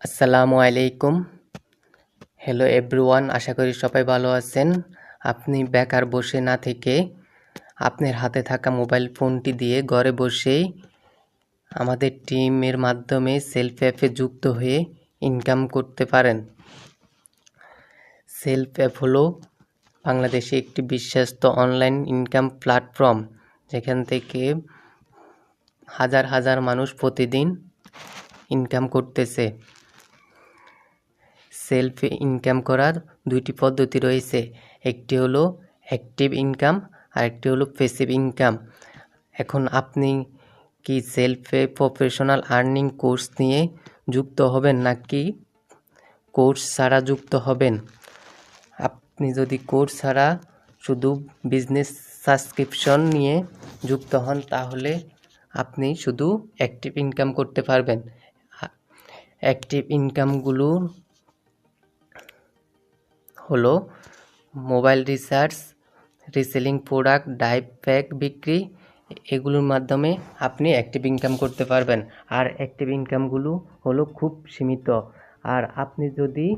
আসসালামু আলাইকুম। Hello everyone আশা করি সবাই ভালো আছেন। আপনি বেকার বসে না থেকে আপনার হাতে থাকা মোবাইল ফোনটি দিয়ে ঘরে বসেই আমাদের টিমের মাধ্যমে সেলফ অ্যাপে যুক্ত হয়ে ইনকাম করতে পারেন। সেলফ অ্যাপ হলো বাংলাদেশে একটি বিশ্বস্ত অনলাইন ইনকাম প্ল্যাটফর্ম যেখান থেকে হাজার হাজার মানুষ প্রতিদিন ইনকাম করতেছে। সেলফ ইনকাম করার দুইটি পদ্ধতি রয়েছে। একটি হলো অ্যাক্টিভ ইনকাম আর একটি হলো প্যাসিভ ইনকাম। এখন আপনি কি সেলফে প্রফেশনাল আর্নিং কোর্স নিয়ে যুক্ত হবেন নাকি কোর্স ছাড়া যুক্ত হবেন? আপনি যদি কোর্স ছাড়া শুধু বিজনেস সাবস্ক্রিপশন নিয়ে যুক্ত হন, তাহলে আপনি শুধু অ্যাক্টিভ ইনকাম করতে পারবেন। অ্যাক্টিভ ইনকামগুলো হলো mobile research, reselling product, drive pack বিক্রি, এগুলোর মাধ্যমে আপনি অ্যাক্টিভ ইনকাম করতে পারবেন। আর অ্যাক্টিভ ইনকামগুলো হলো খুব সীমিত। আর আপনি যদি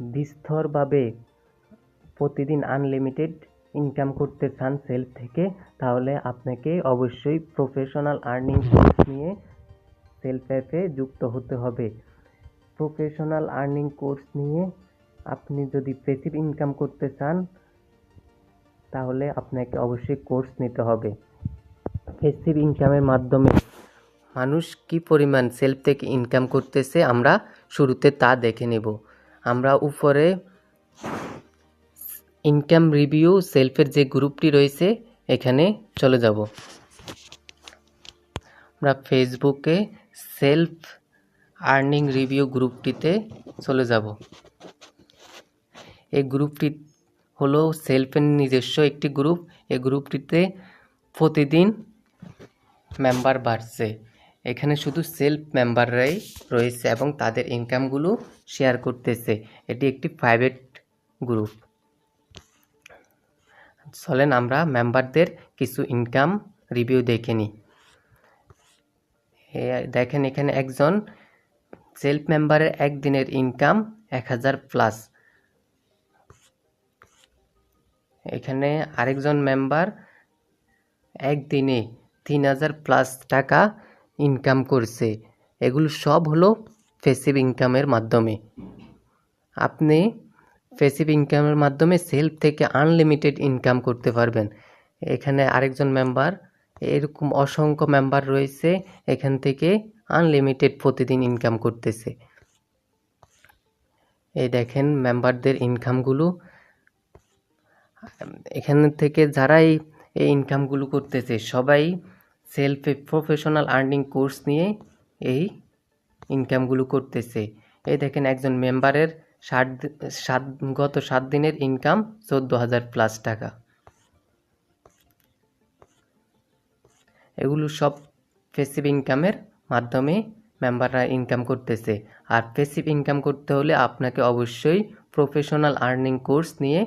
বিস্তরভাবে প্রতিদিন আনলিমিটেড ইনকাম করতে চান সেলফ থেকে, তাহলে আপনাকে অবশ্যই প্রফেশনাল আর্নিং কোর্স নিয়ে সেলফ অ্যাপে যুক্ত হতে হবে। প্রফেশনাল আর্নিং কোর্স নিয়ে আপনি যদি প্যাসিভ ইনকাম করতে চান, তাহলে আপনাকে অবশ্যই কোর্স নিতে হবে। প্যাসিভ ইনকামের মাধ্যমে মানুষ কি পরিমাণ সেলফ থেকে ইনকাম করতেছে আমরা শুরুতে তা দেখে নেব। আমরা উপরে ইনকাম রিভিউ সেলফের যে গ্রুপটি রয়েছে, এখানে চলে যাব। আমরা ফেসবুকে সেলফ আর্নিং রিভিউ গ্রুপটিতে চলে যাব। এই গ্রুপটি হলো সেলফের নিজস্ব একটি গ্রুপ। এই গ্রুপটিতে প্রতিদিন মেম্বার বাড়ছে। এখানে শুধু সেলফ মেম্বাররাই রয়েছে এবং তাদের ইনকামগুলো শেয়ার করতেছে। এটি একটি প্রাইভেট গ্রুপ। চলেন আমরা মেম্বারদের কিছু ইনকাম রিভিউ দেখে নিই। দেখেন এখানে একজন সেলফ মেম্বারের একদিনের ইনকাম এক হাজার প্লাস। এখানে আরেকজন মেম্বার একদিনে তিন হাজার প্লাস টাকা ইনকাম করছে। এগুলো সব হলো ফেসিভ ইনকামের মাধ্যমে। আপনি ফেসিভ ইনকামের মাধ্যমে সেলফ থেকে আনলিমিটেড ইনকাম করতে পারবেন। এখানে আরেকজন মেম্বার এরকম অসংখ্য মেম্বার রয়েছে, এখান থেকে আনলিমিটেড প্রতিদিন ইনকাম করতেছে। এই দেখেন মেম্বারদের ইনকামগুলো এখান থেকে যারাই এই ইনকামগুলো করতেছে, সবাই সেলফ প্রফেশনাল আর্নিং কোর্স নিয়ে এই ইনকামগুলো করতেছে। এই দেখেন একজন মেম্বারের ষাট সাত গত সাত দিনের ইনকাম চোদ্দ হাজার প্লাস টাকা। এগুলো সব ফেসিভ ইনকামের মাধ্যমে মেম্বাররা ইনকাম করতেছে। আর ফেসিভ ইনকাম করতে হলে আপনাকে অবশ্যই প্রফেশনাল আর্নিং কোর্স নিয়ে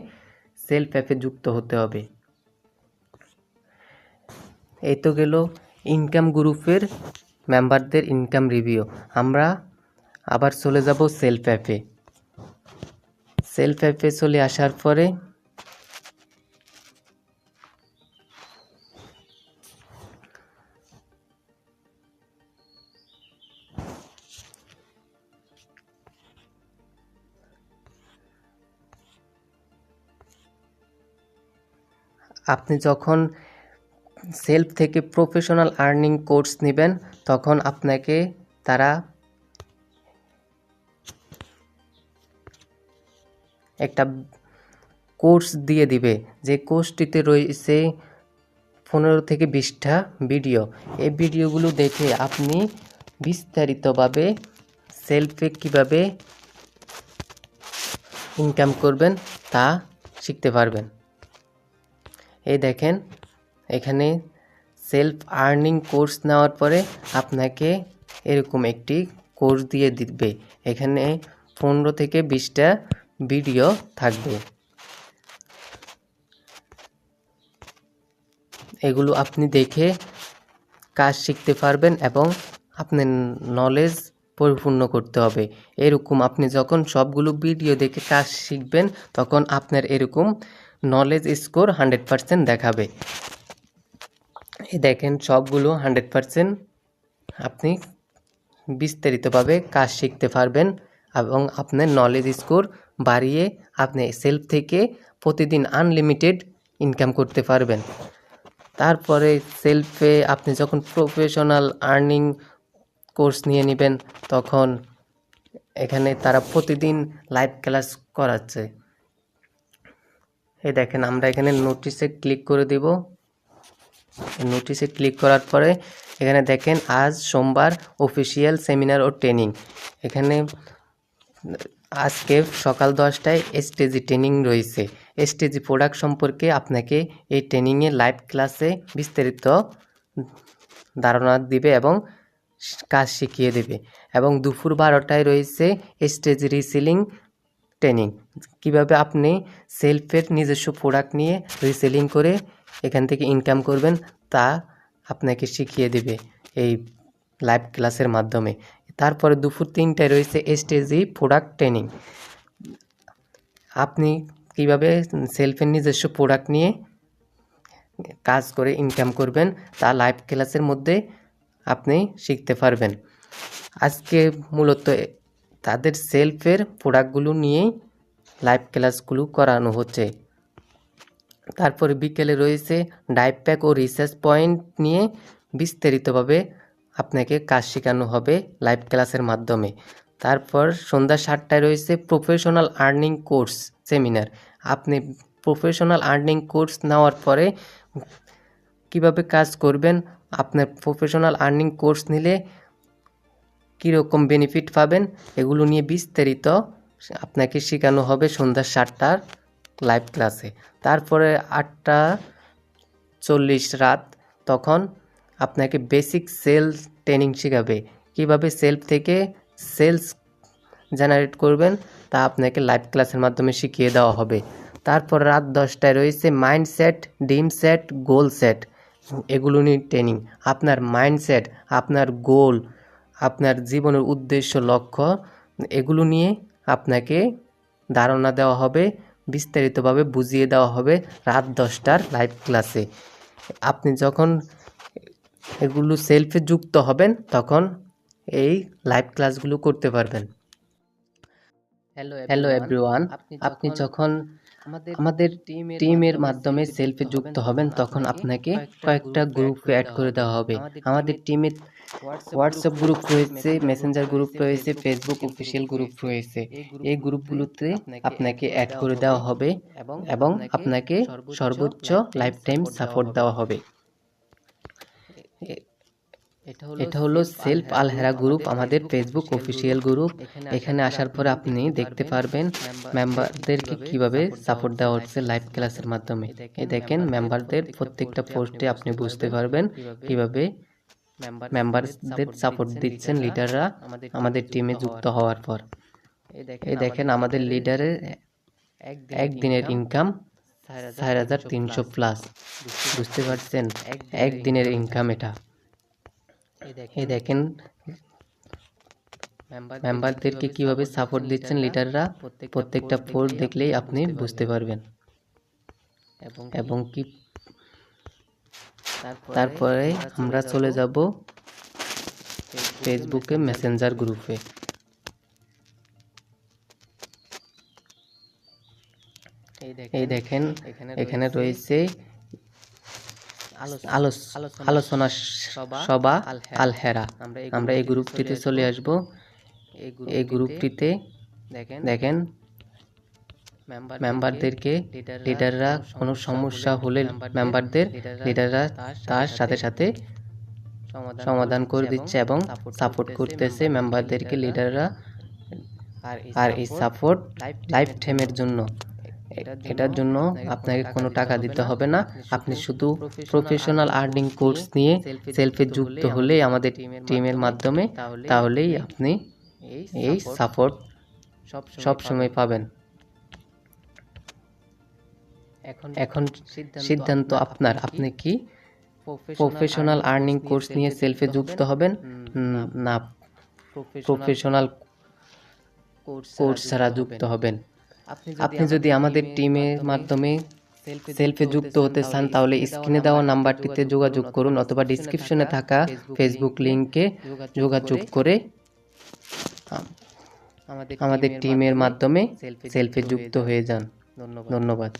সেলফ অ্যাপে যুক্ত হতে হবে। এই তো গেল ইনকাম গ্রুপের মেম্বারদের ইনকাম রিভিউ আমরা আবার চলে যাব সেলফ অ্যাপে সেলফ অ্যাপে চলে আসার পরে আপনি যখন সেলফ থেকে প্রফেশনাল আর্নিং কোর্স নেবেন, তখন আপনাকে তারা একটা কোর্স দিয়ে দিবে। যে কোর্সটিতে রয়েছে পনেরো থেকে বিশটা ভিডিও এই ভিডিওগুলো দেখে আপনি বিস্তারিতভাবে সেলফে কীভাবে ইনকাম করবেন তা শিখতে পারবেন। এই দেখেন, এখানে সেলফ আর্নিং কোর্স নেওয়ার পরে আপনাকে এরকম একটি কোর্স দিয়ে দিবে। এখানে পনেরো থেকে বিশটা ভিডিও থাকবে। এগুলো আপনি দেখে কাজ শিখতে পারবেন এবং আপনার নলেজ পরিপূর্ণ করতে হবে। এরকম আপনি যখন সবগুলো ভিডিও দেখে কাজ শিখবেন, তখন আপনার এরকম নলেজ স্কোর হান্ড্রেড পারসেন্ট দেখাবে। এই দেখেন সবগুলো হান্ড্রেড পারসেন্ট আপনি বিস্তারিতভাবে কাজ শিখতে পারবেন এবং আপনার নলেজ স্কোর বাড়িয়ে আপনি সেলফ থেকে প্রতিদিন আনলিমিটেড ইনকাম করতে পারবেন। তারপরে সেলফে আপনি যখন প্রফেশনাল আর্নিং কোর্স নিয়ে নেবেন, তখন এখানে তারা প্রতিদিন লাইভ ক্লাস করাচ্ছে। এই দেখেন, আমরা এখানে নোটিশে ক্লিক করে দেব। নোটিশে ক্লিক করার পরে এখানে দেখেন, আজ সোমবার অফিসিয়াল সেমিনার ও ট্রেনিং এখানে, আজকে সকাল দশটায় এসটিজি ট্রেনিং রয়েছে। এসটিজি প্রোডাক্ট সম্পর্কে আপনাকে এই ট্রেনিংয়ে লাইভ ক্লাসে বিস্তারিত ধারণা দিবে এবং কাজ শিখিয়ে দেবে। এবং দুপুর বারোটায় রয়েছে স্টেজ রিসেলিং ট্রেনিং কীভাবে আপনি সেলফের নিজস্ব প্রোডাক্ট নিয়ে রিসেলিং করে এখান থেকে ইনকাম করবেন তা আপনাকে শিখিয়ে দেবে এই লাইভ ক্লাসের মাধ্যমে। তারপরে দুপুর তিনটায় রয়েছে স্টেজি প্রোডাক্ট ট্রেনিং আপনি কীভাবে সেলফের নিজস্ব প্রোডাক্ট নিয়ে কাজ করে ইনকাম করবেন তা লাইভ ক্লাসের মধ্যে আপনি শিখতে পারবেন। আজকে মূলত তাদের সেলফের প্রোডাক্টগুলো নিয়েই লাইভ ক্লাসগুলো করানো হচ্ছে। তারপরে বিকেলে রয়েছে ডাইভ প্যাক ও রিসার্চ পয়েন্ট নিয়ে বিস্তারিতভাবে আপনাকে কাজ শেখানো হবে লাইভ ক্লাসের মাধ্যমে। তারপর সন্ধ্যা সাতটায় রয়েছে প্রফেশনাল আর্নিং কোর্স সেমিনার। আপনি প্রফেশনাল আর্নিং কোর্স নেওয়ার পরে কীভাবে কাজ করবেন, আপনার প্রফেশনাল আর্নিং কোর্স নিলে কীরকম বেনিফিট পাবেন, এগুলো নিয়ে বিস্তারিত আপনাকে শেখানো হবে সন্ধ্যা সাতটার লাইভ ক্লাসে তারপরে আটটা চল্লিশ রাত তখন আপনাকে বেসিক সেলস ট্রেনিং শেখাবে। কীভাবে সেলফ থেকে সেলস জেনারেট করবেন, তা আপনাকে লাইভ ক্লাসের মাধ্যমে শিখিয়ে দেওয়া হবে। তারপর রাত দশটায় রয়েছে মাইন্ডসেট ডিম সেট গোল সেট এগুলো নিয়ে ট্রেনিং আপনার মাইন্ডসেট আপনার গোল আপনার জীবনের উদ্দেশ্য লক্ষ্য এগুলো নিয়ে আপনাকে ধারণা দেওয়া হবে বিস্তারিতভাবে বুঝিয়ে দেওয়া হবে রাত দশটার লাইভ ক্লাসে আপনি যখন এগুলো সেলফে যুক্ত হবেন তখন এই লাইভ ক্লাসগুলো করতে পারবেন। হ্যালো হ্যালো এভরিওয়ান আপনি যখন আমাদের টিমের মাধ্যমে সেলফে যুক্ত হবেন তখন আপনাকে কয়েকটা গ্রুপে অ্যাড করে দেওয়া হবে। আমাদের টিমে হোয়াটসঅ্যাপ গ্রুপ রয়েছে মেসেঞ্জার গ্রুপ রয়েছে ফেসবুক অফিসিয়াল গ্রুপ রয়েছে। এই গ্রুপগুলোতে আপনাকে অ্যাড করে দেওয়া হবে এবং আপনাকে সর্বোচ্চ লাইফ টাইম সাপোর্ট দেওয়া হবে। এটা হলো সেলফ আলহেরা গ্রুপ আমাদের ফেসবুক অফিসিয়াল গ্রুপ এখানে আসার পরে আপনি দেখতে পারবেন মেম্বারদেরকে কীভাবে সাপোর্ট দেওয়া হচ্ছে লাইভ ক্লাসের মাধ্যমে। এই দেখেন মেম্বারদের প্রত্যেকটা পোস্টে আপনি বুঝতে পারবেন কীভাবে মেম্বারদের সাপোর্ট দিচ্ছেন লিডাররা আমাদের টিমে যুক্ত হওয়ার পর। এই দেখেন আমাদের লিডারের একদিনের ইনকাম চার হাজার তিনশো প্লাস বুঝতে পারছেন? একদিনের ইনকাম এটা। এই দেখেন মেম্বারদেরকে কীভাবে সাপোর্ট দিচ্ছেন লিডাররা প্রত্যেকটা পোস্ট দেখলেই আপনি বুঝতে পারবেন। এবং কি তারপরে আমরা চলে যাব ফেসবুকে মেসেঞ্জার গ্রুপে এই দেখেন এখানে রয়েছে আলোচনা সভা আল হেরা আমরা এই গ্রুপটিতে চলে আসব। এই গ্রুপটিতে দেখেন। মেম্বারদেরকে লিডাররা কোনো সমস্যা হলে মেম্বারদের লিডাররা তার সাথে সাথে সমাধান করে দিচ্ছে এবং সাপোর্ট করতেছে মেম্বারদেরকে লিডাররা আর এই সাপোর্ট লাইফ টাইমের জন্য। এটার জন্য আপনাকে কোনো টাকা দিতে হবে না। আপনি শুধু প্রফেশনাল আর্নিং কোর্স নিয়ে সেলফে যুক্ত হলেই আমাদের টিমের মাধ্যমে তাহলেই আপনি এই সাপোর্ট সব সময় পাবেন। এখন সিদ্ধান্ত আপনার। আপনি কি প্রফেশনাল আর্নিং কোর্স নিয়ে সেলফে যুক্ত হবেন? না। প্রফেশনাল কোর্স ছাড়া যুক্ত হবেন। আপনি যদি আমাদের টিমের মাধ্যমে সেলফে যুক্ত হতে চান তাহলে স্ক্রিনে দেওয়া নাম্বারটিতে যোগাযোগ করুন অথবা ডিসক্রিপশনে থাকা ফেসবুক লিঙ্কে যোগাযোগ করে আমাদের টিমের মাধ্যমে সেলফে যুক্ত হয়ে যান। ধন্যবাদ।